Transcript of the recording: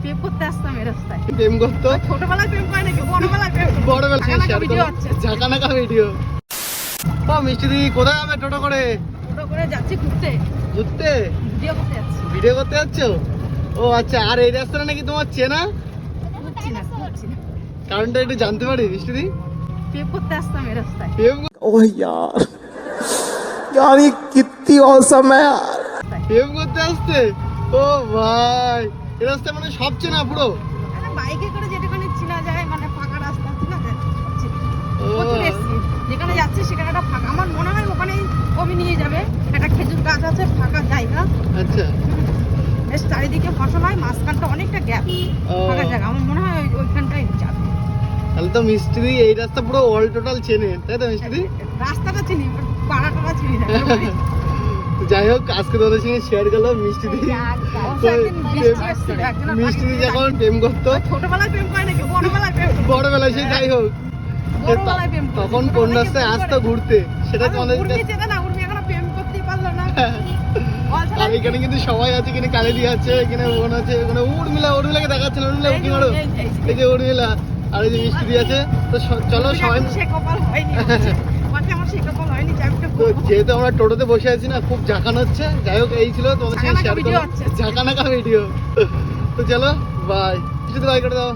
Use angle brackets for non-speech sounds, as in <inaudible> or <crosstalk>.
প্রেম করতে আসতাম এই রাস্তায় প্রেম করতো ছোটবেলায় প্রেম করে নাকি বড়বেলায় প্রেম করে? বড় বেলা ঝাঁকানাকা শেয়ার ভিডিও করো হচ্ছে ঝাঁকানাকা ভিডিও ও মিষ্টি দি কোথায় যাবে টোটো করে ছোট করে যাচ্ছি ঘুরতে ঘুরতে ভিডিও করতে যাচ্ছি ভিডিও করতে যাচ্ছ ও আচ্ছা আর এই রাস্তাটা নাকি তোমার চেনা ঘুরছি না ঘুরছি না কারণটা একটু জানতে পারি মিষ্টি দি প্রেম করতে আসতাম এই রাস্তায় প্রেম ओह यार यार ये कितनी औसम है यार রাস্তায়। প্রেম করতে আসতে ও ভাই এই রাস্তা মানে সব চেনা পুরো? মানে বাইকে করে যেখানে চিনা যায় মানে ফাঁকা রাস্তা চিনা যায় যেখানে যাচ্ছি সেখানে একটা ফাঁকা আমার মনে হয় ওখানেই কবি নিয়ে যাবে। একটা খেজুর গাছ আছে ফাঁকা জায়গা। আচ্ছা। বেশ চারিদিকে ফসল হয় মাঝখানটা অনেকটা গ্যাপ ফাঁকা জায়গা। আমার মনে হয় ওই- ওইখানটাই যাবে। তাহলে তো দি এই রাস্তা পুরো অল টোটাল চেনে তাই তো দি রাস্তাটা চিনি পাড়াটা চিনি না। <laughs> যাই হোক আজকে তোদের সঙ্গে শেয়ার করলাম মিষ্টি দি অবশ্য একদিন বৃষ্টি এসেছিল, একজনের মিষ্টি দি বাড়িতে যখন প্রেম করতো। ছোটবেলায় প্রেম করে নাকি? বড়বেলায় প্রেম বড়বেলায় সে যাই হোক। তখন কোন রাস্তায় আসতো ঘুরতে সেটা তোমাদের উর্মি এখনও আর কিন্তু সবাই আছে এখানে কালেদি আছে এখানে বোন আছে এখানে উর্মিলা উর্মিলাকে দেখাচ্ছে না উর্মিলা এই কি যে, মারো এই যে। এই উর্মিলা আর এই যে মিষ্টি দিয়ে আছে। তো চলো সবাই সে কপাল হয়নি <laughs> বলছে। বলছে আমার সে কপাল হয়নি যাই হোক, তো যেহেতু আমরা টোটোতে বসে আছি না খুব ঝাঁকান হচ্ছে। যাই হোক এই ছিল তোমাদের সঙ্গে ঝাঁকানাকা শেয়ার ভিডিও করলাম ঝাঁকানাকা ভিডিও তো চলো বাই কিছু বাই করে দাও।